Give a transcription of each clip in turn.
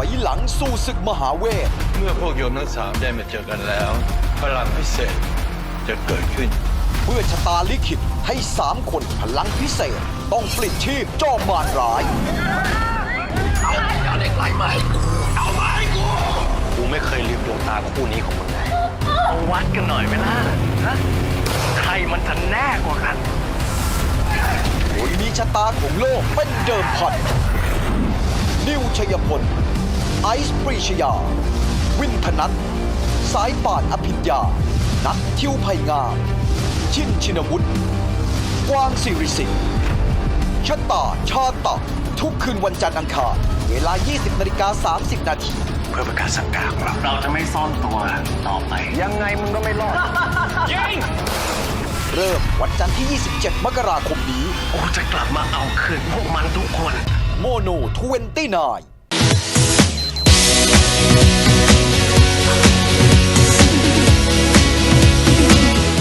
นับถอยหลังสู่ศึกมหาเวท เมื่อพวกโยมทั้งสามได้มาเจอกันแล้ว พลังพิเศษจะเกิดขึ้น เมื่อชะตาลิขิตให้สามคนพลังพิเศษ ต้องปลิดชีพเจ้ามารร้ายกูไม่เคยลืมดวงตาคู่นี้ของมึงเลยเอาวัดกันหน่อยไหมล่ะฮะใครมันจะแน่กว่ากันโดยมีชะตาของโลกเป็นเดิมพัน นิวชัยพล ไอซ์ปรีชยา วินธนัทสายป่านอภิญญา นัททิวไพงาม ชินชินวุฒิกวางสิริสิงห์ชะตาชาตะทุกคืนวันจันทร์อังคารเวลา 20นาฬิกา30 นาทีเพื่อประกาศสังกัดของเราเราจะไม่ซ่อนตัวต่อไป ยังไงมึงก็ไม่รอดยิงเริ่มวันจันทร์ที่ 27 มกราคมนี้กูจะกลับมาเอาคืนพวกมันทุกคน โมโน29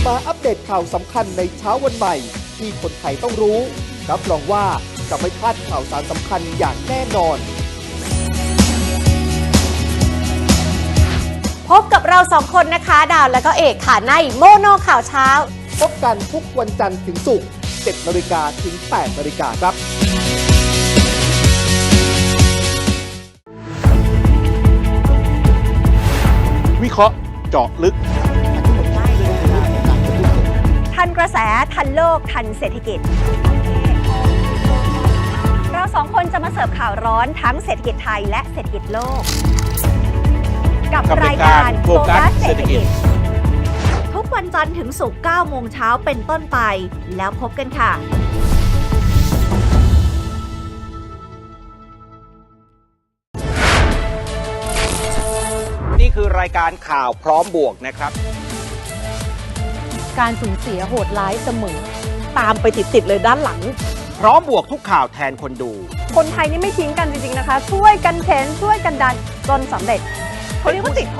มาอัปเดตข่าวสำคัญในเช้าวันใหม่ ที่คนไทยต้องรู้ รับรองว่าจะไม่พลาดข่าวสารสำคัญอย่างแน่นอน พบกับเราสองคนนะคะ ดาวและก็เอกค่ะในโมโนข่าวเช้า พบกันทุกวันจันทร์ถึงศุกร์7นาฬิกาถึง8นาฬิกาครับ เคราะห์เจาะลึก ทันกระแสทันโลกทันเศรษฐกิจ เราสองคนจะมาเสิร์ฟข่าวร้อนทั้งเศรษฐกิจไทยและเศรษฐกิจโลก กับกับรารายยกาการรโฟโฟกักัสสเศเศรรษษฐฐกิกิจจทุกวันจันทร์ถึงศุกร์9โมงเช้าเป็นต้นไป แล้วพบกันค่ะ คือรายการข่าวพร้อมบวกนะครับ การสูญเสียโหดร้ายเสมอ ตามไปติด ๆ เลยด้านหลัง พร้อมบวกทุกข่าวแทนคนดู คนไทยนี่ไม่ทิ้งกันจริง ๆ นะคะ ช่วยกันเข็นช่วยกันดันจนสำเร็จเขาเรียกว่าติดโผ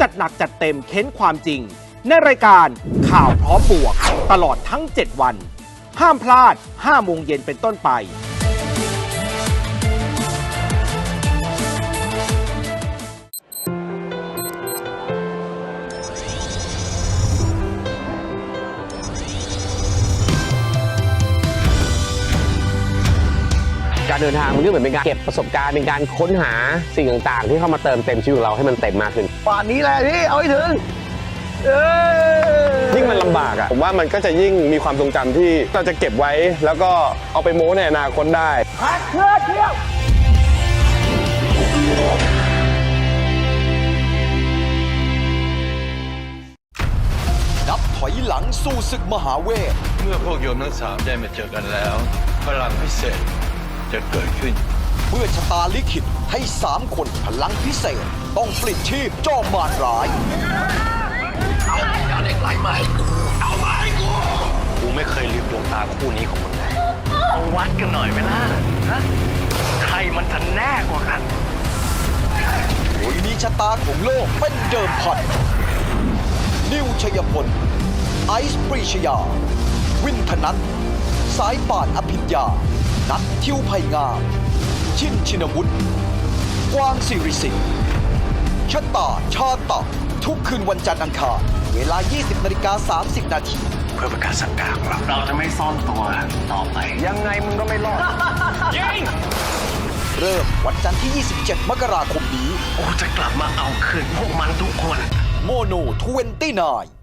จัดหนักจัดเต็มเค้นความจริง ในรายการข่าวพร้อมบวก ตลอดทั้ง 7 วัน ห้ามพลาด5โมงเย็นเป็นต้นไป การเดินทางมันก็เหมือนเป็นการเก็บประสบการณ์เป็นการค้นหาสิ่งต่างๆ ที่เข้ามาเติมเต็มชีวิตของเราให้มันเต็มมากขึ้นป่านนี้แหละพี่เอาให้ถึงยิ่งมันลำบากอะผมว่ามันก็จะยิ่งมีความทรงจำที่เราจะเก็บไว้ แล้วก็เอาไปโม้ในอนาคตได้นับถอยหลังสู่ศึกมหาเวท เมื่อพวกโยมทั้งสามได้มาเจอกันแล้ว พลังพิเศษ จะเกิดขึ้นเมื่อชะตาลิขิตให้สามคนพลังพิเศษ ต้องปลิดชีพเจ้ามารร้ายกูไม่เคยลืมดวงตาคู่นี้ของมึงเลยเอาวัดกันหน่อยไหมล่ะฮะใครมันจะแน่กว่ากันโดยมีชะตาของโลกเป็นเดิมพัน นิวชัยพล ไอซ์ปรีชยา วินธนัทสายป่านอภิญญา นัททิวไพงาม ชินชินวุฒิกวางสิริสิงห์ชะตาชาตะทุกคืนวันจันทร์อังคารเวลา 20นาฬิกา30 นาที เพื่อประกาศสังกัดของเราเราจะไม่ซ่อนตัวต่อไป ยังไงมึงก็ไม่รอดยิงเริ่มวันจันทร์ที่ 27 มกราคมนี้ กูจะกลับมาเอาคืนพวกมันทุกคน โมโน29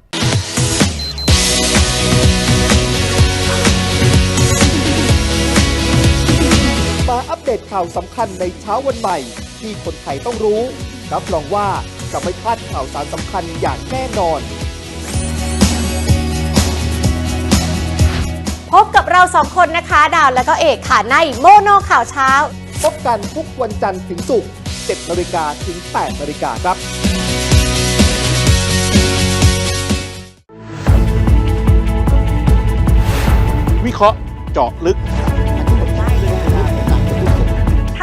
มาอัปเดตข่าวสำคัญในเช้าวันใหม่ ที่คนไทยต้องรู้ รับรองว่าจะไม่พลาดข่าวสารสำคัญอย่างแน่นอน พบกับเราสองคนนะคะ ดาวและก็เอกค่ะในโมโนข่าวเช้า พบกันทุกวันจันทร์ถึงศุกร์7นาฬิกาถึง8นาฬิกาครับวิเคราะห์เจาะลึก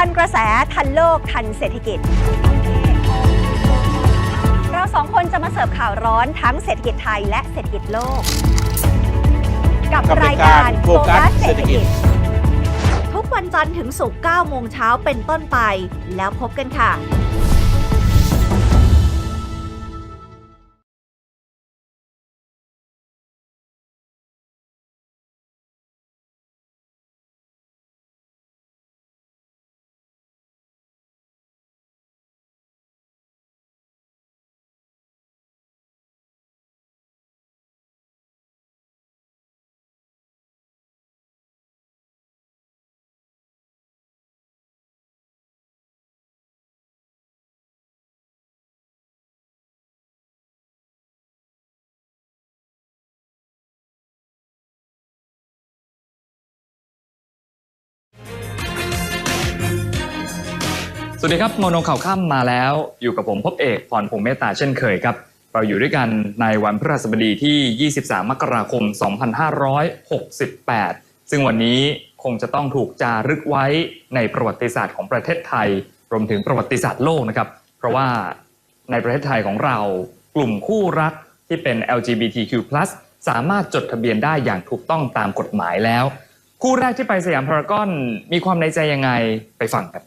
ทันกระแส ทันโลก ทันเศรษฐกิจ เราสองคนจะมาเสิร์ฟข่าวร้อนทั้งเศรษฐกิจไทยและเศรษฐกิจโลก กับรายการโฟกัสเศรษฐกิจ ทุกวันจันทร์ถึงศุกร์9โมงเช้าเป็นต้นไป แล้วพบกันค่ะ สวัสดีครับโมโนข่าวค่ำมาแล้วอยู่กับผมพบเอกพรพงษ์เมตตาเช่นเคยครับ เราอยู่ด้วยกันในวันพฤหัสบดีที่ 23 มกราคม 2568 ซึ่งวันนี้คงจะต้องถูกจารึกไว้ในประวัติศาสตร์ของประเทศไทย รวมถึงประวัติศาสตร์โลกนะครับ เพราะว่าในประเทศไทยของเรากลุ่มคู่รักที่เป็น LGBTQ+ สามารถจดทะเบียนได้อย่างถูกต้องตามกฎหมายแล้ว คู่แรกที่ไปสยามพารากอนมีความในใจยังไงไปฟังครับ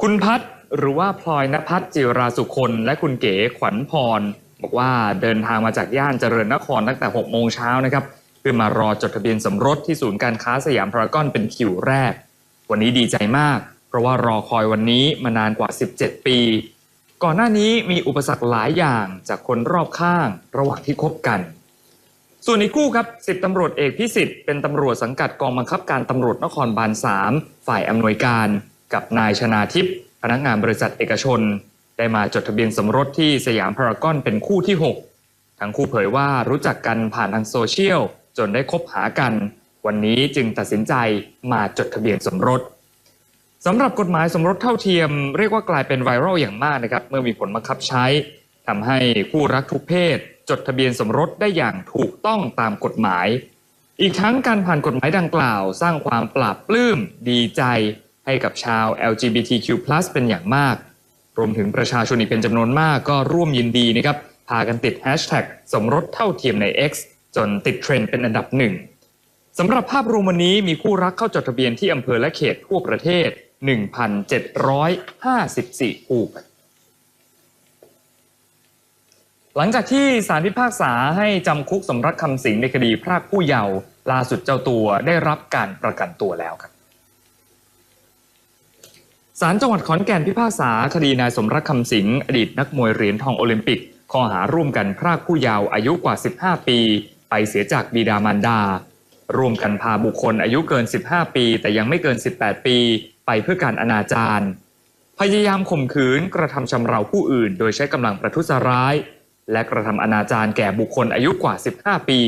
คุณพัฒน์หรือว่าพลอยนภัทรจิราสุคนและคุณเก๋ขวัญพร บอกว่าเดินทางมาจากย่านเจริญนครตั้งแต่6โมงเช้านะครับเพื่อมารอจดทะเบียนสมรสที่ศูนย์การค้าสยามพารากอนเป็นคิวแรก วันนี้ดีใจมาก เพราะว่ารอคอยวันนี้มานานกว่า 17 ปี ก่อนหน้านี้มีอุปสรรคหลายอย่างจากคนรอบข้างระหว่างที่คบกัน ส่วนอีกคู่ครับสิบตำรวจเอกพิสิทธิ์เป็นตำรวจสังกัดกองบังคับการตำรวจนครบาล3ฝ่ายอำนวยการ กับนายชนาทิพย์พนักงานบริษัทเอกชน ได้มาจดทะเบียนสมรสที่สยามพารากอนเป็นคู่ที่ 6 ทั้งคู่เผยว่ารู้จักกันผ่านทางโซเชียล จนได้คบหากัน วันนี้จึงตัดสินใจมาจดทะเบียนสมรสสำหรับกฎหมายสมรสเท่าเทียมเรียกว่ากลายเป็นไวรัลอย่างมากนะครับเมื่อมีผลบังคับใช้ทำให้คู่รักทุกเพศ จดทะเบียนสมรสได้อย่างถูกต้องตามกฎหมาย อีกทั้งการผ่านกฎหมายดังกล่าว สร้างความปราบปลื้มดีใจ ให้กับชาว LGBTQ+ เป็นอย่างมาก รวมถึงประชาชนอีกเป็นจำนวนมากก็ร่วมยินดีนะครับ พากันติดแฮชแท็กสมรสเท่าเทียมใน X จนติดเทรนด์เป็นอันดับหนึ่งสำหรับภาพรวมวันนี้มีคู่รักเข้าจดทะเบียนที่อำเภอและเขตทั่วประเทศ 1,754 คู่หลังจากที่ศาลพิพากษาให้จำคุกสมรักคำสิงในคดีพรากผู้เยาว์ล่าสุดเจ้าตัวได้รับการประกันตัวแล้วครับ ศาลจังหวัดขอนแก่นพิพากษาคดีนายสมรักคำสิงอดีตนักมวยเหรียญทองโอลิมปิก ข้อหาร่วมกันพรากผู้เยาว์อายุกว่า 15 ปี ไปเสียจากบิดามารดา ร่วมกันพาบุคคลอายุเกิน 15 ปี แต่ยังไม่เกิน 18 ปี ไปเพื่อการอนาจารพยายามข่มขืนกระทำชำเราผู้อื่น โดยใช้กำลังประทุษร้าย และกระทำอนาจารแก่บุคคลอายุกว่า 15 ปี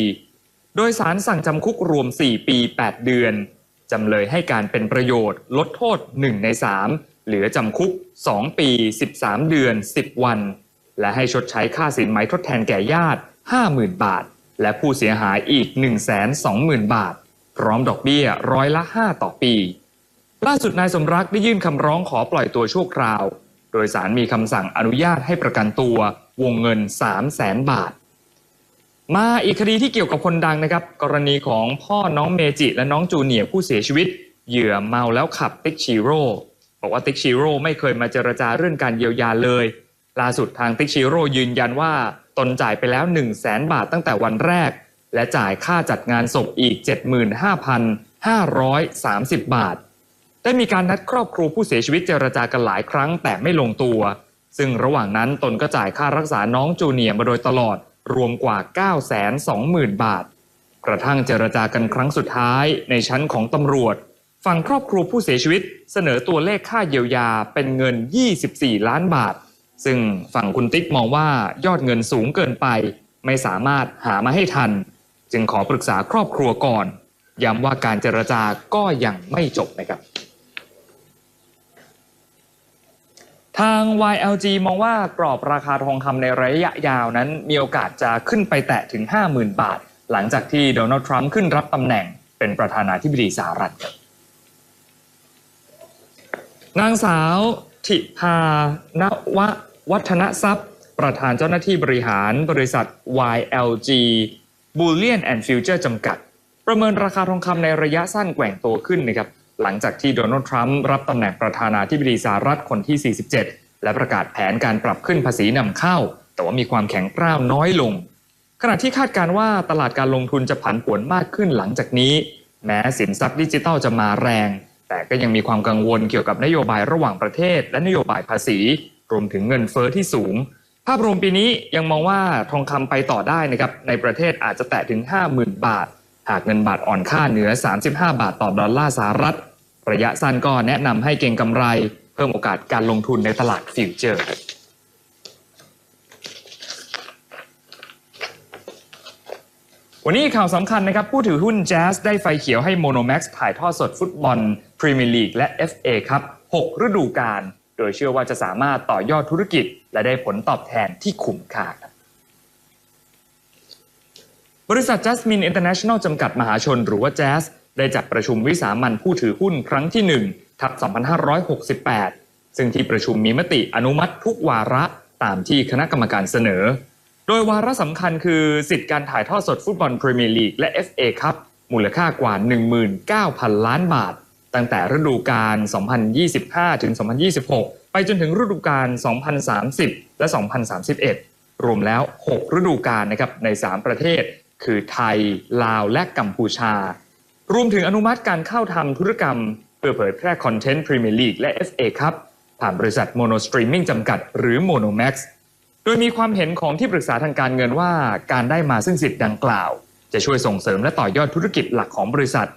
โดยสารสั่งจำคุกรวม 4 ปี 8 เดือน จำเลยให้การเป็นประโยชน์ ลดโทษ 1 ใน 3 เหลือจำคุก 2 ปี 13 เดือน 10 วัน และให้ชดใช้ค่าสินไหมทดแทนแก่ญาติ 50,000 บาท และผู้เสียหายอีก 120,000 บาท พร้อมดอกเบี้ยร้อยละ 5 ต่อปี ล่าสุดนายสมรักได้ยื่นคำร้องขอปล่อยตัวชั่วคราว โดยสารมีคำสั่งอนุญาตให้ประกันตัว วงเงิน 3 0 0แสนบาท มาอีกคดีที่เกี่ยวกับคนดังนะครับ กรณีของพ่อน้องเมจิและน้องจูเนียร์ผู้เสียชีวิต เหยื่อเมาแล้วขับติ๊กชิโร่บอกว่าติ๊กชิโร่ไม่เคยมาเจรจาเรื่องการเยียวยาเลย ล่าสุดทางติ๊กชิโร่ยืนยันว่าตนจ่ายไปแล้ว 1 0 0 0 0แสนบาทตั้งแต่วันแรก และจ่ายค่าจัดงานศพอีก 75,530 บาท ได้มีการนัดครอบครัวผู้เสียชีวิตเจรจากันหลายครั้งแต่ไม่ลงตัว ซึ่งระหว่างนั้นตนก็จ่ายค่ารักษาน้องจูเนียร์มาโดยตลอด รวมกว่า 920,000 บาท กระทั่งเจรจากันครั้งสุดท้ายในชั้นของตำรวจ ฝั่งครอบครัวผู้เสียชีวิตเสนอตัวเลขค่าเยียวยาเป็นเงิน 24 ล้านบาท ซึ่งฝั่งคุณติ๊กมองว่ายอดเงินสูงเกินไป ไม่สามารถหามาให้ทัน จึงขอปรึกษาครอบครัวก่อนย้ำว่าการเจรจาก็ยังไม่จบนะครับ ทาง YLG มองว่ากรอบราคาทองคำในระยะยาวนั้น มีโอกาสจะขึ้นไปแตะถึง 50,000 บาท หลังจากที่โดนัลด์ทรัมป์ขึ้นรับตำแหน่งเป็นประธานาธิบดีสหรัฐนางสาวทิพานววัฒนทรัพย์ ประธานเจ้าหน้าที่บริหารบริษัท YLG Bullion and Future จำกัด ประเมินราคาทองคำในระยะสั้นแกว่งตัวขึ้นนะครับ หลังจากที่โดนัลด์ทรัมป์รับตำแหน่งประธานาธิบดีสหรัฐคนที่ 47 และประกาศแผนการปรับขึ้นภาษีนำเข้า แต่ว่ามีความแข็งกร้าวน้อยลง ขณะที่คาดการว่าตลาดการลงทุนจะผันผวนมากขึ้นหลังจากนี้ แม้สินทรัพย์ดิจิทัลจะมาแรง แต่ก็ยังมีความกังวลเกี่ยวกับนโยบายระหว่างประเทศ และนโยบายภาษี รวมถึงเงินเฟอ้อที่สูง ภาพรวมปีนี้ยังมองว่าทองคำไปต่อได้นะครับในประเทศอาจจะแตะถึง 50,000 บาท หากเงินบาทอ่อนค่าเหนือ 35 บาทต่อดอลลาร์สหรัฐ ระยะสั้นก็แนะนำให้เก็งกำไร เพิ่มโอกาสการลงทุนในตลาดฟิวเจอร์วันนี้ข่าวสำคัญนะครับ ผู้ถือหุ้นแจ๊สได้ไฟเขียวให้โมโนแม็กซ์ถ่ายทอดสดฟุตบอลพรีเมียร์ลีกและ FA ครับ 6 ฤดูกาลโดยเชื่อว่าจะสามารถต่อยอดธุรกิจ และได้ผลตอบแทนที่คุ้มค่าครับ บริษัท Jasmine International จำกัดมหาชนหรือว่า Jazz ได้จัดประชุมวิสามันผู้ถือหุ้นครั้งที่ 1 ทับ 2568 ซึ่งที่ประชุมมีมติอนุมัติทุกวาระตามที่คณะกรรมการเสนอ โดยวาระสำคัญคือสิทธิการถ่ายทอดสดฟุตบอลพรีเมียร์ลีกและ FA ครับมูลค่ากว่า 19,000 ล้านบาท ตั้งแต่ฤดูกาล 2025 ถึง 2026 ไปจนถึงฤดูกาล 2030 และ 2031 รวมแล้ว 6 ฤดูกาลนะครับใน 3 ประเทศ คือไทย ลาวและกัมพูชา รวมถึงอนุมัติการเข้าทำธุรกรรม เพื่อเผยแพร่คอนเทนต์พรีเมียร์ลีกและ FA ครับผ่านบริษัทโมโนสตรีมมิ่งจำกัด หรือ Monomax โดยมีความเห็นของที่ปรึกษาทางการเงินว่าการได้มาซึ่งสิทธิ์ดังกล่าว จะช่วยส่งเสริมและต่อยอดธุรกิจหลักของบริษัท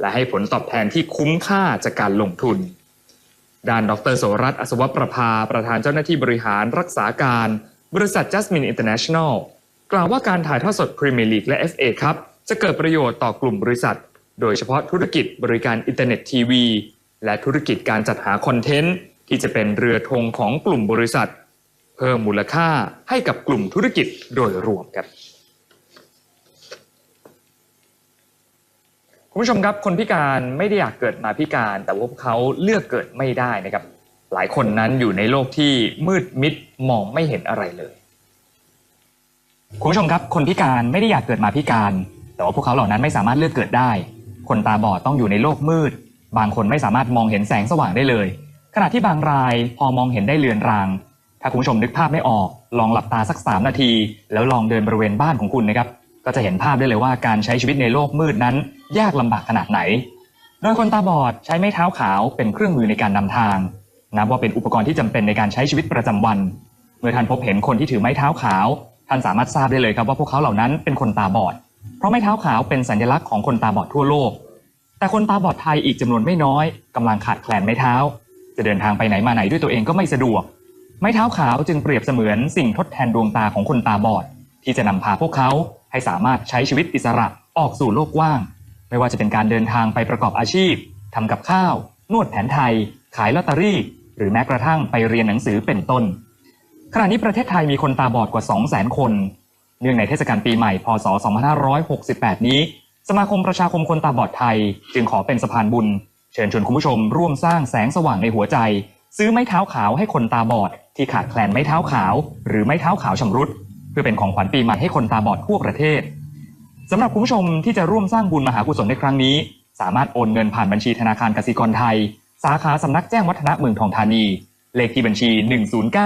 และให้ผลตอบแทนที่คุ้มค่าจากการลงทุน ด้านดรโสรัตน์อัศวประภา ประธานเจ้าหน้าที่บริหารรักษาการ บริษัท Jasmine International กล่าวว่าการถ่ายทอดสดพรีเมียร์ลีกและ FA ครับจะเกิดประโยชน์ต่อกลุ่มบริษัท โดยเฉพาะธุรกิจบริการอินเทอร์เน็ตทีวี และธุรกิจการจัดหาคอนเทนต์ที่จะเป็นเรือธงของกลุ่มบริษัท เพิ่มมูลค่าให้กับกลุ่มธุรกิจโดยรวมครับคุณผู้ชมครับคนพิการไม่ได้อยากเกิดมาพิการ แต่ว่าพวกเขาเลือกเกิดไม่ได้นะครับ หลายคนนั้นอยู่ในโลกที่มืดมิดมองไม่เห็นอะไรเลย คุณผู้ชมครับ คนพิการไม่ได้อยากเกิดมาพิการ แต่ว่าพวกเขาเหล่านั้นไม่สามารถเลือกเกิดได้ คนตาบอดต้องอยู่ในโลกมืด บางคนไม่สามารถมองเห็นแสงสว่างได้เลย ขณะที่บางรายพอมองเห็นได้เลือนราง ถ้าคุณผู้ชมนึกภาพไม่ออก ลองหลับตาสัก3นาที แล้วลองเดินบริเวณบ้านของคุณนะครับ ก็จะเห็นภาพได้เลยว่าการใช้ชีวิตในโลกมืดนั้น ยากลำบากขนาดไหน โดยคนตาบอดใช้ไม้เท้าขาวเป็นเครื่องมือในการนำทาง นับว่าเป็นอุปกรณ์ที่จำเป็นในการใช้ชีวิตประจำวัน เมื่อท่านพบเห็นคนที่ถือไม้เท้าขาว ท่านสามารถทราบได้เลยครับว่าพวกเขาเหล่านั้นเป็นคนตาบอด เพราะไม้เท้าขาวเป็นสัญลักษณ์ของคนตาบอดทั่วโลก แต่คนตาบอดไทยอีกจำนวนไม่น้อยกำลังขาดแคลนไม้เท้า จะเดินทางไปไหนมาไหนด้วยตัวเองก็ไม่สะดวก ไม้เท้าขาวจึงเปรียบเสมือนสิ่งทดแทนดวงตาของคนตาบอด ที่จะนำพาพวกเขาให้สามารถใช้ชีวิตอิสระออกสู่โลกกว้าง ไม่ว่าจะเป็นการเดินทางไปประกอบอาชีพทำกับข้าว นวดแผนไทย ขายลอตเตอรี่ หรือแม้กระทั่งไปเรียนหนังสือเป็นต้น ขณะนี้ประเทศไทยมีคนตาบอดกว่า 200,000 คน เนื่องในเทศกาลปีใหม่ พศ 2568 นี้ สมาคมประชาคมคนตาบอดไทย จึงขอเป็นสะพานบุญ เชิญชวนคุณผู้ชมร่วมสร้างแสงสว่างในหัวใจ ซื้อไม้เท้าขาวให้คนตาบอด ที่ขาดแคลนไม้เท้าขาว หรือไม้เท้าขาวชำรุด เพื่อเป็นของขวัญปีใหม่ให้คนตาบอดทั่วประเทศสำหรับคุณผู้ชมที่จะร่วมสร้างบุญมหากุศลในครั้งนี้ สามารถโอนเงินผ่านบัญชีธนาคารกสิกรไทย สาขาสำนักแจ้งวัฒนะเมืองทองธานี เลขที่บัญชี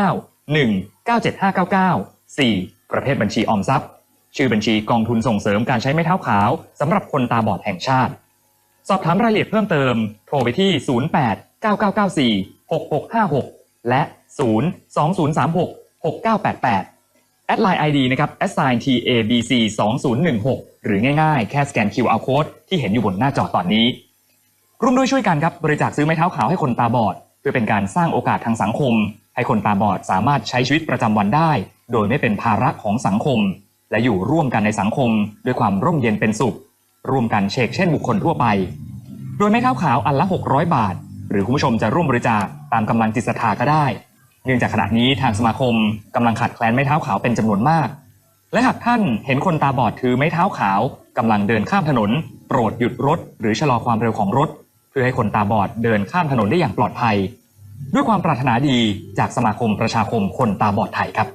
109 1 97599 4 ประเภทบัญชีออมทรัพย์ ชื่อบัญชีกองทุนส่งเสริมการใช้ไม้เท้าขาวสำหรับคนตาบอดแห่งชาติ สอบถามรายละเอียดเพิ่มเติม โทรไปที่ 08 9994 6656 และ 0 2036 6988 แอดไลน์ ID นะครับ assign tabc 2016หรือง่ายๆ แค่สแกน QR code ที่เห็นอยู่บนหน้าจอตอนนี้ ร่วมด้วยช่วยกันครับ บริจาคซื้อไม้เท้าขาวให้คนตาบอด เพื่อเป็นการสร้างโอกาสทางสังคม ให้คนตาบอดสามารถใช้ชีวิตประจำวันได้ โดยไม่เป็นภาระของสังคม และอยู่ร่วมกันในสังคม ด้วยความร่มเย็นเป็นสุข ร่วมกันเชกเช่นบุคคลทั่วไป โดยไม้เท้าขาวอันละ 600 บาท หรือคุณผู้ชมจะร่วมบริจาคตามกำลังจิตศรัทธาก็ได้ เนื่องจากขณะนี้ทางสมาคมกำลังขาดแคลนไม้เท้าขาวเป็นจำนวนมาก และหากท่านเห็นคนตาบอดถือไม้เท้าขาวกำลังเดินข้ามถนน โปรดหยุดรถ หรือชะลอความเร็วของรถ เพื่อให้คนตาบอดเดินข้ามถนนได้อย่างปลอดภัย ด้วยความปรารถนาดีจากสมาคมประชาคมคนตาบอดไทยครับ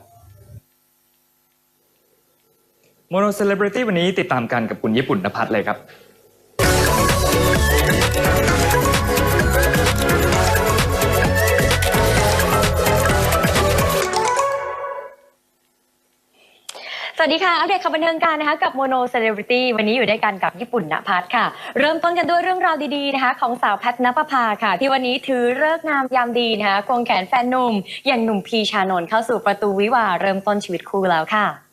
โมโนเซเลบริตี้วันนี้ติดตามกันกับคุณญี่ปุ่นนภัทรเลยครับ วัสดีค่ะ อัปเดตข่าวบันเทิงกันนะคะ กับโมโนเซเลบริตี้วันนี้อยู่ด้วยกันกับญี่ปุ่นณพัฒน์ค่ะ เริ่มต้นกันด้วยเรื่องราวดีๆนะคะ ของสาวแพทนปภาค่ะ ที่วันนี้ถือเลิกงามยามดีนะคะควงแขนแฟนหนุ่ม อย่างหนุ่มพีชานนท์เข้าสู่ประตูวิวาเริ่มต้นชีวิตคู่แล้วค่ะ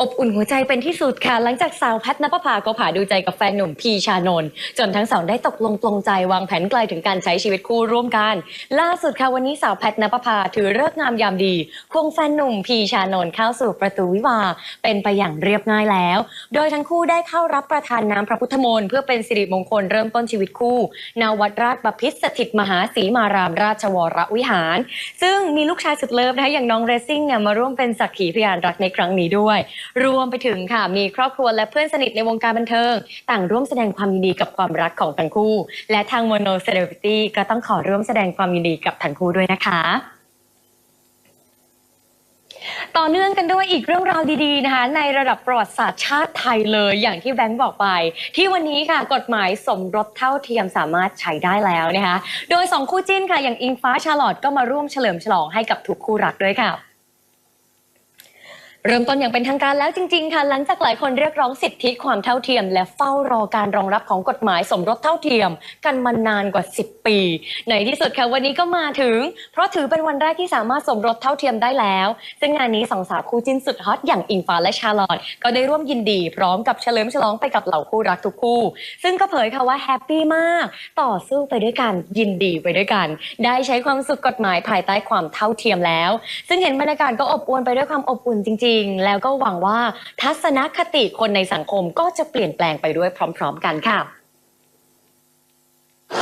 อบอุ่นหัวใจเป็นที่สุดค่ะ หลังจากสาวแพทนปภาก็ผ่าดูใจกับแฟนหนุ่มพีชานนท์จนทั้งสองได้ตกลงปลงใจวางแผนไกลถึงการใช้ชีวิตคู่ร่วมกัน ล่าสุดค่ะวันนี้สาวแพทนปภาถือเลิกงามยามดีควงแฟนหนุ่มพีชานนท์เข้าสู่ประตูวิวาเป็นไปอย่างเรียบง่ายแล้ว โดยทั้งคู่ได้เข้ารับประทานน้ำพระพุทธมนต์เพื่อเป็นสิริมงคลเริ่มต้นชีวิตคู่ณวัดราชบพิตรสถิตมหาศรีมารามราชวรวิหาร ซึ่งมีลูกชายสุดเลิฟนะคะอย่างน้องเรซซิ่งเนี่ยมาร่วมเป็นสักขีพยานรักในครั้งนี้ด้วยรวมไปถึงค่ะ มีครอบครัวและเพื่อนสนิทในวงการบันเทิง ต่างร่วมแสดงความยินดีกับความรักของทั้งคู่ และทางโมโนเซเลบริตี้ก็ต้องขอร่วมแสดงความยินดีกับทั้งคู่ด้วยนะคะต่อเนื่องกันด้วยอีกเรื่องราวดีๆนะคะในระดับประวัติศาสตร์ชาติไทยเลยอย่างที่แบงค์บอกไป ที่วันนี้ค่ะกฎหมายสมรสเท่าเทียมสามารถใช้ได้แล้วนะคะโดยสองคู่จิ้นค่ะอย่างอิงฟ้าชาลอตก็มาร่วมเฉลิมฉลองให้กับทุกคู่รักด้วยค่ะ เริ่มต้นอย่างเป็นทางการแล้วจริง ๆ ค่ะ หลังจากหลายคนเรียกร้องสิทธิความเท่าเทียม และเฝ้ารอการรองรับของกฎหมายสมรสเท่าเทียม กันมานานกว่า 10 ปี ในที่สุดค่ะวันนี้ก็มาถึง เพราะถือเป็นวันแรกที่สามารถสมรสเท่าเทียมได้แล้ว ซึ่งงานนี้สองสาวคู่จิ้นสุดฮอตอย่างอิงฟ้าและชาลอตก็ได้ร่วมยินดีพร้อมกับเฉลิมฉลองไปกับเหล่าคู่รักทุกคู่ ซึ่งก็เผยค่ะว่าแฮปปี้มากต่อสู้ไปด้วยกันยินดีไปด้วยกัน ได้ใช้ความสุขกฎหมายภายใต้ความเท่าเทียมแล้ว ซึ่งเห็นบรรยากาศก็อบอวลไปด้วยความอบอุ่นจริงง แล้วก็หวังว่าทัศนคติคนในสังคมก็จะเปลี่ยนแปลงไปด้วยพร้อม ๆ กันค่ะ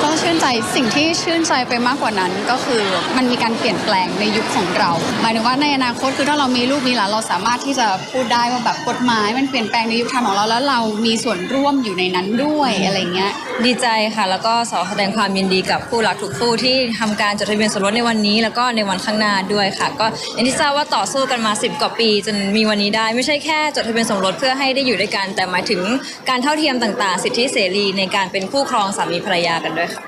ก็ชื่นใจสิ่งที่ชื่นใจไปมากกว่านั้น ก็คือมันมีการเปลี่ยนแปลงในยุคของเราหมายถึงว่าในอนาคตคือถ้าเรามีลูกมีหลานเราสามารถที่จะพูดได้ว่าแบบกฎหมายมันเปลี่ยนแปลงในยุคทันของเราแล้วเรามีส่วนร่วมอยู่ในนั้นด้วยอะไรเงี้ยดีใจค่ะ แล้วก็ขอแสดงความยินดีกับคู่รักทุกคู่ที่ทำการจดทะเบียนสมรสในวันนี้ แล้วก็ในวันข้างหน้าด้วยค่ะ ก็อย่างที่ทราบว่าต่อสู้กันมา 10 กว่าปี จนมีวันนี้ได้ไม่ใช่แค่จดทะเบียนสมรสเพื่อให้ได้อยู่ด้วยกันแต่หมายถึงการเท่าเทียมต่าง ๆ สิทธิเสรีในการเป็นคู่ครองสามีภรรยากันด้วยค่ะ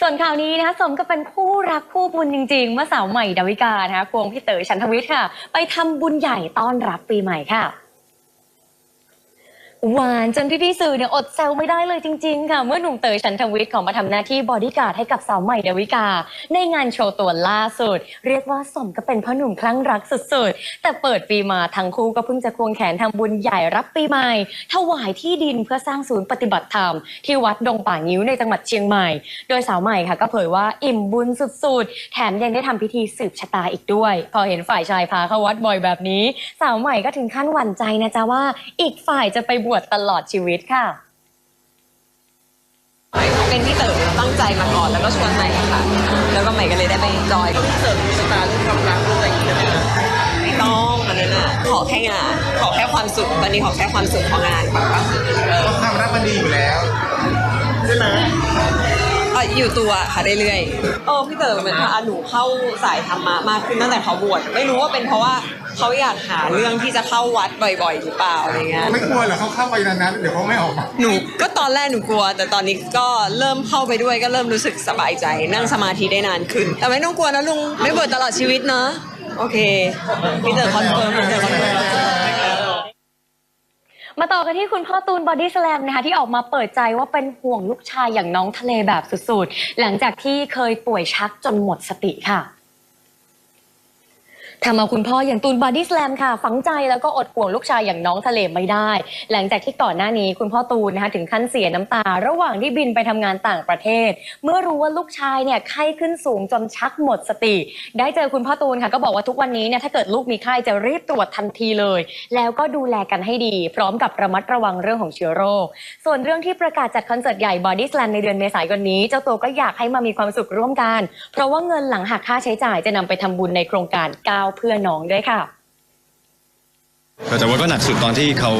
ส่วนข่าวนี้นะคะสมก็เป็นคู่รักคู่บุญจริงๆ เมื่อสาวใหม่ดาวิกานะคะควงพี่เต๋อชันทวิทย์ค่ะ ไปทำบุญใหญ่ต้อนรับปีใหม่ค่ะ หวานจนพี่ๆสื่อเนี่ยอดแซวไม่ได้เลยจริง ๆ ค่ะ เมื่อหนุ่มเต๋อชันทวิทย์ของมาทำหน้าที่บอดี้การ์ดให้กับสาวใหม่ดาวิกา ในงานโชว์ตัวล่าสุด เรียกว่าสมก็เป็นพ่อหนุ่มคลั่งรักสุดๆ แต่เปิดปีมาทั้งคู่ก็เพิ่งจะควงแขนทำบุญใหญ่รับปีใหม่ ถวายที่ดินเพื่อสร้างศูนย์ปฏิบัติธรรม ที่วัดดงป่างิ้วในจังหวัดเชียงใหม่ โดยสาวใหม่ค่ะ ก็เผยว่าอิ่มบุญสุดๆ แถมยังได้ทำพิธีสืบชะตาอีกด้วย พอเห็นฝ่ายชายพาเข้าวัดบ่อยแบบนี้ สาวใหม่ก็ถึงขั้นหวั่นใจนะจ๊ะว่าอีกฝ่ายจะไปบวชตลอดชีวิตค่ะ เป็นพี่เต๋อตั้งใจมาก่อนแล้วก็ชวนใหม่ค่ะ แล้วก็ใหม่ก็เลยได้ไปจอยพี่เต๋อมีสตาร์เรื่องความรักอะไรอย่างเงี้ยไม่ต้องอันนั้นอะขอแค่งานขอแค่ความสุขตอนนี้ขอแค่ความสุขของงานค่ะความรักมันดีอยู่แล้ว ใช่ไหมเอ่ออยู่ตัวค่ะเรื่อยๆเออพี่เต๋อเหมือนพาหนูเข้าสายธรรมะมากขึ้นตั้งแต่เขาบวชไม่รู้ว่าเป็นเพราะว่าเขาอยากหาเรื่องที่จะเข้าวัดบ่อยๆหรือเปล่าอะไรเงี้ยไม่กลัวเหรอเขาเข้าไปนานๆเดี๋ยวเขาไม่ออกมาหนูก็ตอนแรกหนูกลัว แต่ตอนนี้ก็เริ่มเข้าไปด้วยก็เริ่มรู้สึกสบายใจ นั่งสมาธิได้นานขึ้น แต่ไม่ต้องกลัวนะลุงไม่บวชตลอดชีวิตเนอะโอเคพี่เต๋อคอนเฟิร์มพี่เต๋อคอนเฟิร์ม มาต่อกันที่คุณพ่อตูนบอดี้สแลมนะคะที่ออกมาเปิดใจว่าเป็นห่วงลูกชายอย่างน้องทะเลแบบสุดๆ หลังจากที่เคยป่วยชักจนหมดสติค่ะ ทำเอาคุณพ่ออย่างตูนบอดี้สแลมค่ะฝังใจแล้วก็อดห่วงลูกชายอย่างน้องทะเลไม่ได้ หลังจากที่ก่อนหน้านี้คุณพ่อตูนนะคะถึงขั้นเสียน้ำตา ระหว่างที่บินไปทำงานต่างประเทศ เมื่อรู้ว่าลูกชายเนี่ยไข้ขึ้นสูงจนชักหมดสติ ได้เจอคุณพ่อตูนค่ะก็บอกว่าทุกวันนี้เนี่ยถ้าเกิดลูกมีไข้จะรีบตรวจทันทีเลย แล้วก็ดูแลกันให้ดี พร้อมกับระมัดระวังเรื่องของเชื้อโรค ส่วนเรื่องที่ประกาศจัดคอนเสิร์ตใหญ่ Body Slam ในเดือนเมษายนนี้เจ้าตัวก็อยากให้มามีความสุขร่วมกัน เพราะว่าเงินหลังหักค่าใช้จ่ายจะนำไปทำบุญในโครงการก้าวเพื่อน้องด้วยค่ะแต่ว่าก็หนักสุดตอนที่เขา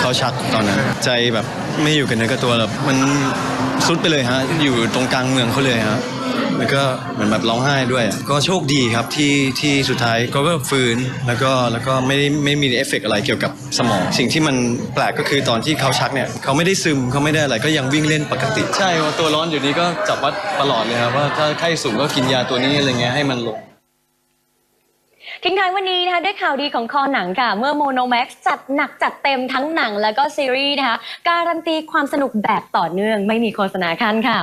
เขาชักตอนนั้น ใจแบบไม่อยู่กับเนื้อกับตัวแบบมันสุดไปเลยฮะ อยู่ตรงกลางเมืองเขาเลยฮะแล้วก็เหมือนแบบร้องไห้ด้วยอะก็โชคดีครับที่ที่สุดท้ายเขาก็ฟื้นแล้วก็แล้วก็ไม่ได้ไม่มีเอฟเฟกต์อะไรเกี่ยวกับสมอง สิ่งที่มันแปลกก็คือตอนที่เขาชักเนี่ยเขาไม่ได้ซึมเขาไม่ได้อะไรก็ยังวิ่งเล่นปกติ ใช่ว่าตัวร้อนอยู่นี้ก็จับวัดตลอดเลยครับว่าถ้าไข้สูงก็กินยาตัวนี้อะไรเงี้ยให้มันลง ทิ้งท้ายวันนี้นะคะด้วยข่าวดีของคอหนังค่ะ เมื่อโมโนแม็กจัดหนักจัดเต็มทั้งหนังแล้วก็ซีรีส์นะคะ การันตีความสนุกแบบต่อเนื่องไม่มีโฆษณาคันค่ะ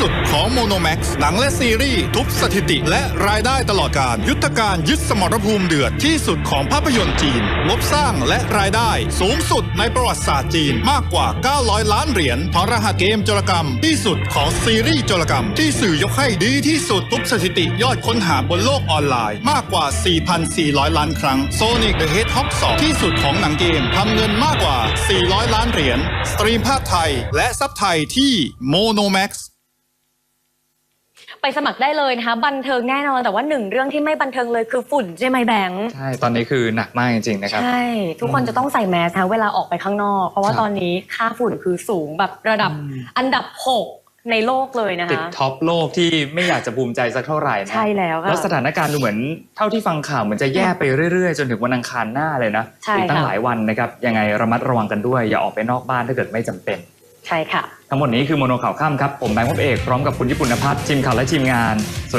สุดของโมโนแม็กซ์หนังและซีรีส์ทุบสถิติและรายได้ตลอดการ ยุทธการยึดสมรภูมิเดือดที่สุดของภาพยนตร์จีนงบสร้างและรายได้สูงสุดในประวัติศาสตร์จีนมากกว่า 900 ล้านเหรียญทอรหัสเกมโจรกรรม ที่สุดของซีรีส์โจรกรรม ที่สื่อยกให้ดีที่สุดทุบสถิติยอดค้นหาบนโลกออนไลน์ มากกว่า 4,400 ล้านครั้ง Sonic the Hedgehog 2ที่สุดของหนังเกมทำเงินมากกว่า 400 ล้านเหรียญสตรีมภาคไทยและซับไทยที่โมโนแม็กซ์ ไปสมัครได้เลยนะคะ บันเทิงแน่นอน แต่ว่าหนึ่งเรื่องที่ไม่บันเทิงเลยคือฝุ่นใช่ไหมแบงค์ใช่ตอนนี้คือหนักมากจริงๆนะครับใช่ทุกคนจะต้องใส่แมสนะเวลาออกไปข้างนอก เพราะว่าครับตอนนี้ค่าฝุ่นคือสูงแบบระดับอันดับ6ในโลกเลยนะติดคะท็อปโลกที่ไม่อยากจะภูมิใจสักเท่าไหร่นะใช่แล้วค่ะแล้วสถานการณ์ดูเหมือนเท่าที่ฟังข่าวเหมือนจะแย่ไปเรื่อยๆ จนถึงวันอังคารหน้าเลยนะใช่อีกตั้งค่ะหลายวันนะครับยังไงระมัดระวังกันด้วย อย่าออกไปนอกบ้านถ้าเกิดไม่จำเป็น ใช่ค่ะ ทั้งหมดนี้คือโมโนข่าวข้ามครับ ผมแบงค์พบเอก พร้อมกับคุณญี่ปุ่นนภัทรทีมข่าวและทีมงาน